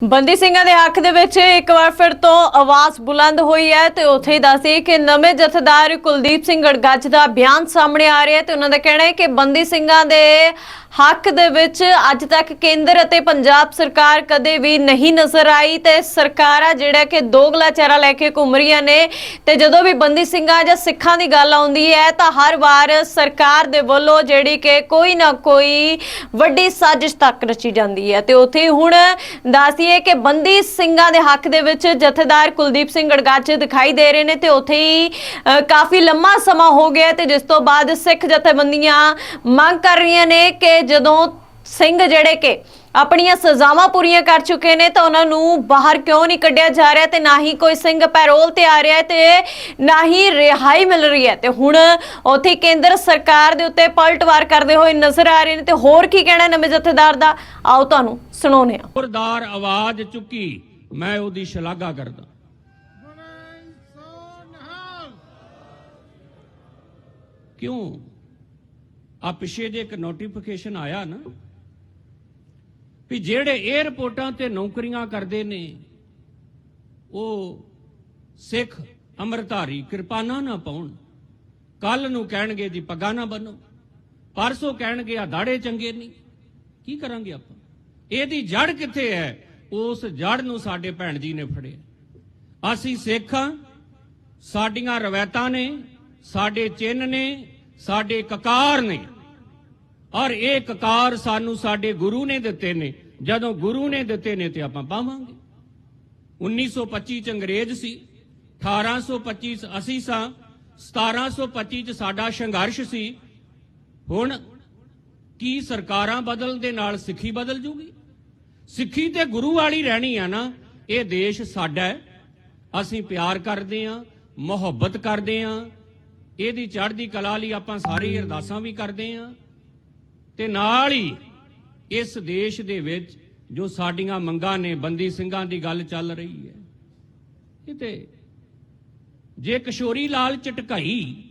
ਬੰਦੀ ਸਿੰਘਾਂ ਦੇ ਹੱਕ ਦੇ ਵਿੱਚ ਇੱਕ ਵਾਰ ਫਿਰ ਤੋਂ ਆਵਾਜ਼ ਬੁਲੰਦ ਹੋਈ ਹੈ ਤੇ ਉੱਥੇ ਹੀ ਦੱਸੀ ਕਿ ਨਵੇਂ ਜਥੇਦਾਰ ਕੁਲਦੀਪ ਸਿੰਘ ਗੜਗੱਜ ਦਾ ਬਿਆਨ ਸਾਹਮਣੇ ਆ ਰਿਹਾ ਹੈ ਤੇ ਉਹਨਾਂ ਦਾ ਕਹਿਣਾ ਹੈ ਕਿ ਬੰਦੀ ਸਿੰਘਾਂ ਦੇ ਹੱਕ ਦੇ ਵਿੱਚ ਅੱਜ ਤੱਕ ਕੇਂਦਰ ਅਤੇ ਪੰਜਾਬ ਸਰਕਾਰ ਕਦੇ ਵੀ ਨਹੀਂ ਨਜ਼ਰ ਆਈ ਤੇ ਸਰਕਾਰਾਂ ਜਿਹੜਾ ਕਿ ਦੋਗਲਾ ਚਿਹਰਾ ਲੈ ਕੇ ਘੁੰਮ ਰਹੀਆਂ ਨੇ ਤੇ ਜਦੋਂ ਵੀ ਬੰਦੀ ਸਿੰਘਾਂ ਜਾਂ ਸਿੱਖਾਂ ਦੀ ਗੱਲ ਆਉਂਦੀ ਹੈ ਤਾਂ ਹਰ ਵਾਰ ਸਰਕਾਰ ਦੇ ਵੱਲੋਂ ਜਿਹੜੀ ਕਿ ਕੋਈ ਨਾ ਕੋਈ ਵੱਡੀ ਸਾਜ਼ਿਸ਼ ਤੱਕ ਰਚੀ ਜਾਂਦੀ ਹੈ ਤੇ ਉੱਥੇ ਹੀ ਹੁਣ ਦੱਸੀਏ ਕਿ ਬੰਦੀ ਸਿੰਘਾਂ ਦੇ ਹੱਕ ਦੇ ਵਿੱਚ ਜਥੇਦਾਰ ਕੁਲਦੀਪ ਸਿੰਘ ਗੜਗੱਜ ਦਿਖਾਈ ਦੇ ਰਹੇ ਨੇ ਤੇ ਉੱਥੇ ਹੀ ਅ, ਕਾਫੀ ਲੰਮਾ ਸਮਾਂ ਹੋ ਗਿਆ ਤੇ ਜਿਸ ਤੋਂ ਬਾਅਦ ਸਿੱਖ ਜਥੇਬੰਦੀਆਂ ਮੰਗ ਕਰ ਰਹੀਆਂ ਨੇ ਕਿ ਜਦੋਂ ਸਿੰਘ ਜਿਹੜੇ ਕਿ ਆਪਣੀਆਂ ਸਜ਼ਾਵਾਂ ਪੂਰੀਆਂ ਕਰ ਚੁੱਕੇ ਨੇ ਤਾਂ ਉਹਨਾਂ ਨੂੰ ਬਾਹਰ ਕਿਉਂ ਨਹੀਂ ਕੱਢਿਆ ਜਾ ਰਿਹਾ ਤੇ ਨਾ ਹੀ ਕੋਈ ਸਿੰਘ ਪੈਰੋਲ ਤੇ ਆ ਰਿਹਾ ਤੇ ਨਾ ਹੀ ਰਿਹਾਈ ਮਿਲ ਰਹੀ ਹੈ। ਤੇ ਹੁਣ ਉੱਥੇ ਕੇਂਦਰ ਸਰਕਾਰ ਦੇ ਉੱਤੇ ਪਲਟਵਾਰ ਕਰਦੇ ਹੋਏ ਨਜ਼ਰ ਆ ਰਹੇ ਨੇ ਤੇ ਹੋਰ ਕੀ ਕਹਿਣਾ ਨਵੇਂ ਜਥੇਦਾਰ ਦਾ? ਆਓ ਤੁਹਾਨੂੰ ਸੁਣਾਉਂਦੇ ਹਾਂ। ਜ਼ੋਰਦਾਰ ਆਵਾਜ਼ ਚੁੱਕੀ, ਮੈਂ ਉਹਦੀ ਸ਼ਲਾਘਾ ਕਰਦਾ। ਕਿਉਂ? ਆ ਪਿਛੇ ਜੇ ਇੱਕ ਨੋਟੀਫਿਕੇਸ਼ਨ ਆਇਆ ਨਾ ਵੀ ਜਿਹੜੇ 에ਅਰਪੋਰਟਾਂ ਤੇ ਨੌਕਰੀਆਂ ਕਰਦੇ ਨੇ, ਉਹ ਸਿੱਖ ਅਮਰਧਾਰੀ ਕਿਰਪਾਨਾ ਨਾ ਪਾਉਣ। ਕੱਲ ਨੂੰ ਕਹਿਣਗੇ ਜੀ ਪੱਗਾਂ ਨਾ ਬੰਨੋ ਪਰਸੋਂ ਕਹਿਣਗੇ ਆ ਦਾੜੇ ਚੰਗੇ ਨਹੀਂ। ਕੀ ਕਰਾਂਗੇ ਆਪਾਂ? ਇਹਦੀ ਜੜ ਕਿੱਥੇ ਹੈ? ਉਸ ਜੜ ਨੂੰ ਸਾਡੇ ਭੈਣ ਜੀ ਨੇ ਫੜਿਆ। ਅਸੀਂ ਸਿੱਖ ਹਾਂ, ਸਾਡੀਆਂ ਰਵਾਇਤਾਂ ਨੇ, ਸਾਡੇ ਚਿੰਨ ਨੇ, ਸਾਡੇ ਕਕਾਰ ਨੇ। ਔਰ ਇਹ ਕਕਾਰ ਸਾਨੂੰ ਸਾਡੇ ਗੁਰੂ ਨੇ ਦਿੱਤੇ ਨੇ। ਜਦੋਂ ਗੁਰੂ ਨੇ ਦਿੱਤੇ ਨੇ ਤੇ ਆਪਾਂ ਪਾਵਾਂਗੇ। 1925 ਚ ਅੰਗਰੇਜ਼ ਸੀ 1825 ਚ ਅਸੀਂ ਸਾਂ 1725 ਚ ਸਾਡਾ ਸੰਘਰਸ਼ ਸੀ। ਹੁਣ ਕੀ ਸਰਕਾਰਾਂ ਬਦਲਣ ਦੇ ਨਾਲ ਸਿੱਖੀ ਬਦਲ ਜੂਗੀ? ਸਿੱਖੀ ਤੇ ਗੁਰੂ ਵਾਲੀ ਰਹਿਣੀ ਆ ਨਾ, ਇਹ ਦੇਸ਼ ਸਾਡਾ ਅਸੀਂ ਪਿਆਰ ਕਰਦੇ ਆ ਮੁਹੱਬਤ ਕਰਦੇ ਆ ਇਹਦੀ ਚੜ੍ਹਦੀ ਕਲਾ ਲਈ ਆਪਾਂ ਸਾਰੀ ਅਰਦਾਸਾਂ ਵੀ ਕਰਦੇ ਆ ਤੇ ਨਾਲ ਹੀ ਇਸ ਦੇਸ਼ ਦੇ ਵਿੱਚ ਜੋ ਸਾਡੀਆਂ ਮੰਗਾਂ ਨੇ ਬੰਦੀ ਸਿੰਘਾਂ ਦੀ ਗੱਲ ਚੱਲ ਰਹੀ ਹੈ ਕਿਤੇ ਜੇ ਕਿਸ਼ੋਰੀ ਲਾਲ ਚਟਕਾਈ,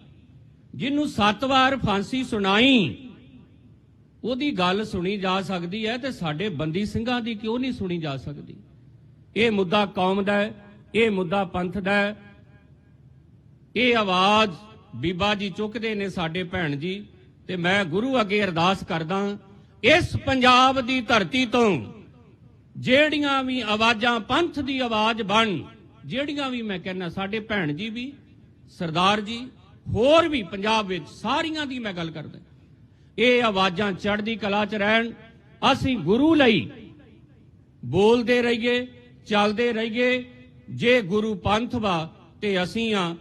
ਜਿਹਨੂੰ ਸੱਤ ਵਾਰ ਫਾਂਸੀ ਸੁਣਾਈ, ਉਹਦੀ ਗੱਲ ਸੁਣੀ ਜਾ ਸਕਦੀ ਹੈ ਤੇ ਸਾਡੇ ਬੰਦੀ ਸਿੰਘਾਂ ਦੀ ਕਿਉਂ ਨਹੀਂ ਸੁਣੀ ਜਾ ਸਕਦੀ? ਇਹ ਮੁੱਦਾ ਕੌਮ ਦਾ ਹੈ, ਇਹ ਮੁੱਦਾ ਪੰਥ ਦਾ ਹੈ। ਇਹ ਆਵਾਜ਼ ਬੀਬਾ ਜੀ ਚੁੱਕਦੇ ਨੇ ਸਾਡੇ ਭੈਣ ਜੀ। ਤੇ ਮੈਂ ਗੁਰੂ ਅੱਗੇ ਅਰਦਾਸ ਕਰਦਾ ਇਸ ਪੰਜਾਬ ਦੀ ਧਰਤੀ ਤੋਂ ਜਿਹੜੀਆਂ ਵੀ ਆਵਾਜ਼ਾਂ ਪੰਥ ਦੀ ਆਵਾਜ਼ ਬਣ, ਜਿਹੜੀਆਂ ਵੀ ਮੈਂ ਕਹਿੰਦਾ ਸਾਡੇ ਭੈਣ ਜੀ ਵੀ, ਸਰਦਾਰ ਜੀ, ਹੋਰ ਵੀ ਪੰਜਾਬ ਵਿੱਚ ਸਾਰੀਆਂ ਦੀ ਮੈਂ ਗੱਲ ਕਰਦਾ ਇਹ ਆਵਾਜ਼ਾਂ ਚੜ੍ਹਦੀ ਕਲਾ 'ਚ ਰਹਿਣ, ਅਸੀਂ ਗੁਰੂ ਲਈ ਬੋਲਦੇ ਰਹੀਏ, ਚੱਲਦੇ ਰਹੀਏ, ਜੇ ਗੁਰੂ ਪੰਥ ਵਾ ਤੇ ਅਸੀਂ ਆ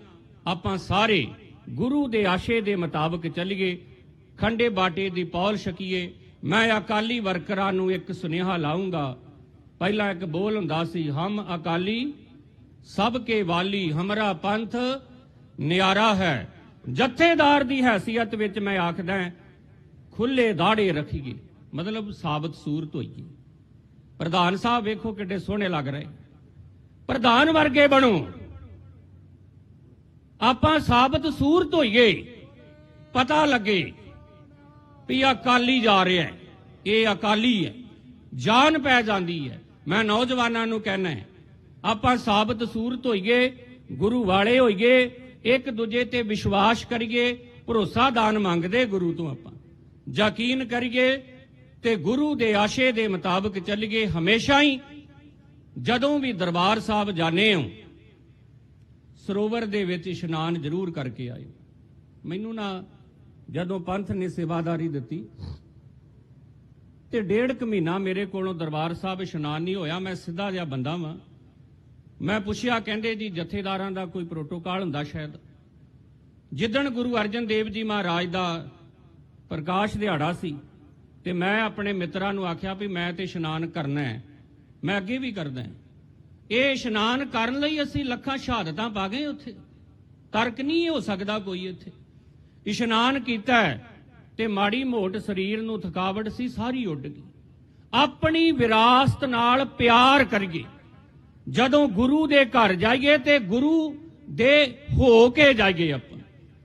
ਆਪਾਂ ਸਾਰੇ ਗੁਰੂ ਦੇ ਆਸ਼ੇ ਦੇ ਮੁਤਾਬਕ ਚੱਲੀਏ। ਖੰਡੇ ਬਾਟੇ ਦੀ ਪੌਲ ਛਕੀਏ। ਮੈਂ ਅਕਾਲੀ ਵਰਕਰਾਂ ਨੂੰ ਇੱਕ ਸੁਨੇਹਾ ਲਾਉਂਗਾ ਪਹਿਲਾਂ ਇੱਕ ਬੋਲ ਹੁੰਦਾ ਸੀ, ਹਮ ਅਕਾਲੀ, ਸਭ ਕੇ ਵਾਲੀ ਹਮਰਾ ਪੰਥ ਨਿਆਰਾ ਹੈ। ਜਥੇਦਾਰ ਦੀ ਹੈਸੀਅਤ ਵਿੱਚ ਮੈਂ ਆਖਦਾ ਖੁੱਲੇ ਦਾੜੇ ਰੱਖੀਏ। ਮਤਲਬ ਸਾਬਤ ਸੂਰਤ ਹੋਈਏ। ਪ੍ਰਧਾਨ ਸਾਹਿਬ ਵੇਖੋ ਕਿੱਡੇ ਸੋਹਣੇ ਲੱਗ ਰਹੇ। ਪ੍ਰਧਾਨ ਵਰਗੇ ਬਣੋ। ਆਪਾਂ ਸਾਬਤ ਸੂਰਤ ਹੋਈਏ, ਪਤਾ ਲੱਗੇ ਵੀ ਅਕਾਲੀ ਜਾ ਰਿਹਾ ਇਹ ਅਕਾਲੀ ਹੈ। ਜਾਨ ਪੈ ਜਾਂਦੀ ਹੈ। ਮੈਂ ਨੌਜਵਾਨਾਂ ਨੂੰ ਕਹਿਣਾ ਹੈ, ਆਪਾਂ ਸਾਬਤ ਸੂਰਤ ਹੋਈਏ, ਗੁਰੂ ਵਾਲੇ ਹੋਈਏ, ਇੱਕ ਦੂਜੇ ਤੇ ਵਿਸ਼ਵਾਸ ਕਰੀਏ, ਭਰੋਸਾ ਦਾਨ ਮੰਗਦੇ ਗੁਰੂ ਤੋਂ ਆਪਾਂ। ਯਕੀਨ ਕਰੀਏ ਤੇ ਗੁਰੂ ਦੇ ਆਸ਼ੇ ਦੇ ਮੁਤਾਬਕ ਚੱਲੀਏ ਹਮੇਸ਼ਾ ਹੀ। ਜਦੋਂ ਵੀ ਦਰਬਾਰ ਸਾਹਿਬ ਜਾਣੇ ਹੋ, ਸਰੋਵਰ ਦੇ ਵਿੱਚ ਇਸ਼ਨਾਨ ਜ਼ਰੂਰ ਕਰਕੇ ਆਇਓ। ਮੈਨੂੰ ਨਾ ਜਦੋਂ ਪੰਥ ਨੇ ਸੇਵਾਦਾਰੀ ਦਿੱਤੀ ਤੇ ਡੇਢ ਕੁ ਮਹੀਨਾ ਮੇਰੇ ਕੋਲੋਂ ਦਰਬਾਰ ਸਾਹਿਬ ਇਸ਼ਨਾਨ ਨਹੀਂ ਹੋਇਆ, ਮੈਂ ਸਿੱਧਾ ਜਿਹਾ ਬੰਦਾ ਵਾਂ। ਮੈਂ ਪੁੱਛਿਆ, ਕਹਿੰਦੇ ਜੀ ਜਥੇਦਾਰਾਂ ਦਾ ਕੋਈ ਪ੍ਰੋਟੋਕਾਲ ਹੁੰਦਾ ਸ਼ਾਇਦ? ਜਿੱਦਣ ਗੁਰੂ ਅਰਜਨ ਦੇਵ ਜੀ ਮਹਾਰਾਜ ਦਾ ਪ੍ਰਕਾਸ਼ ਦਿਹਾੜਾ ਸੀ ਤੇ ਮੈਂ ਆਪਣੇ ਮਿੱਤਰਾਂ ਨੂੰ ਆਖਿਆ ਵੀ ਮੈਂ ਤੇ ਇਸ਼ਨਾਨ ਕਰਨਾ ਹੈ, ਮੈਂ ਅੱਗੇ ਵੀ ਕਰਦਾ ਇਹ ਇਸ਼ਨਾਨ ਕਰਨ ਲਈ ਅਸੀਂ ਲੱਖਾਂ ਸ਼ਹਾਦਤਾਂ ਪਾ ਗਏ ਉੱਥੇ। ਤਰਕ ਨਹੀਂ ਹੋ ਸਕਦਾ ਕੋਈ ਇੱਥੇ। ਇਸ਼ਨਾਨ ਕੀਤਾ ਤੇ ਮਾੜੀ ਮੋਟ ਸਰੀਰ ਨੂੰ ਥਕਾਵਟ ਸੀ, ਸਾਰੀ ਉੱਡ ਗਈ। ਆਪਣੀ ਵਿਰਾਸਤ ਨਾਲ ਪਿਆਰ ਕਰੀਏ। ਜਦੋਂ ਗੁਰੂ ਦੇ ਘਰ ਜਾਈਏ ਤੇ ਗੁਰੂ ਦੇ ਹੋ ਕੇ ਜਾਈਏ ਆਪਾਂ।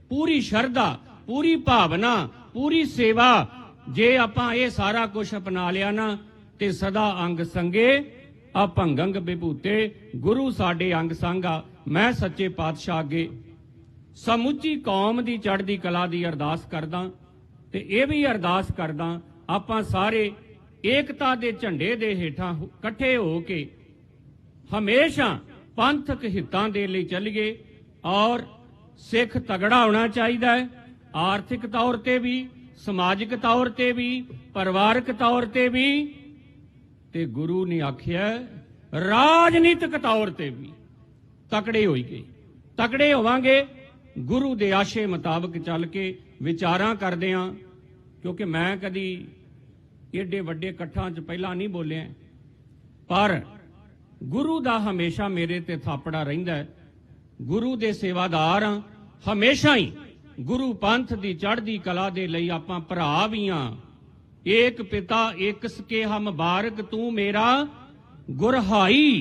ਪੂਰੀ ਸ਼ਰਧਾ, ਪੂਰੀ ਭਾਵਨਾ, ਪੂਰੀ ਸੇਵਾ, ਜੇ ਆਪਾਂ ਇਹ ਸਾਰਾ ਕੁਝ ਅਪਣਾ ਲਿਆ ਨਾ, ਤੇ ਸਦਾ ਅੰਗ ਸੰਗੇ ਆ ਭੰਗੰਗ ਵਿਭੂਤੇ ਗੁਰੂ ਸਾਡੇ ਅੰਗ ਸੰਗਾ, ਮੈਂ ਸੱਚੇ ਪਾਤਸ਼ਾਹ ਅੱਗੇ ਸਮੁੱਚੀ ਕੌਮ ਦੀ ਚੜ੍ਹਦੀ ਕਲਾ ਦੀ ਅਰਦਾਸ ਕਰਦਾ ਤੇ ਇਹ ਵੀ ਅਰਦਾਸ ਕਰਦਾ, ਆਪਾਂ ਸਾਰੇ ਏਕਤਾ ਦੇ ਝੰਡੇ ਦੇ ਹੇਠਾਂ ਇਕੱਠੇ ਹੋ ਕੇ ਹਮੇਸ਼ਾ ਪੰਥਕ ਹਿੱਤਾਂ ਦੇ ਲਈ ਚੱਲੀਏ ਔਰ ਸਿੱਖ ਤਗੜਾ ਹੋਣਾ ਚਾਹੀਦਾ ਹੈ। ਆਰਥਿਕ ਤੌਰ ਤੇ ਵੀ, ਸਮਾਜਿਕ ਤੌਰ ਤੇ ਵੀ, ਪਰਿਵਾਰਕ ਤੌਰ ਤੇ ਵੀ ਤੇ ਗੁਰੂ ਨੇ ਆਖਿਆ, ਰਾਜਨੀਤਿਕ ਤੌਰ ਤੇ ਵੀ ਤਕੜੇ ਹੋਈਏ। ਤਕੜੇ ਹੋਵਾਂਗੇ ਗੁਰੂ ਦੇ ਆਸ਼ੇ ਮੁਤਾਬਕ ਚੱਲ ਕੇ ਵਿਚਾਰਾਂ ਕਰਦੇ ਆਂ ਕਿਉਂਕਿ ਮੈਂ ਕਦੀ ਏਡੇ ਵੱਡੇ ਇਕੱਠਾਂ 'ਚ ਪਹਿਲਾਂ ਨਹੀਂ ਬੋਲਿਆ। ਪਰ ਗੁਰੂ ਦਾ ਹਮੇਸ਼ਾ ਮੇਰੇ ਤੇ ਥਾਪੜਾ ਰਹਿੰਦਾ ਹੈ। ਗੁਰੂ ਦੇ ਸੇਵਾਦਾਰ ਹਾਂ, ਹਮੇਸ਼ਾ ਹੀ ਗੁਰੂ ਪੰਥ ਦੀ ਚੜ੍ਹਦੀ ਕਲਾ ਦੇ ਲਈ ਆਪਾਂ ਭਰਾ ਵੀ ਹਾਂ। ਏਕ ਪਿਤਾ, ਏਕ ਸਕੇ ਹਮ ਬਾਰਕ, ਤੂੰ ਮੇਰਾ ਗੁਰਹਾਈ।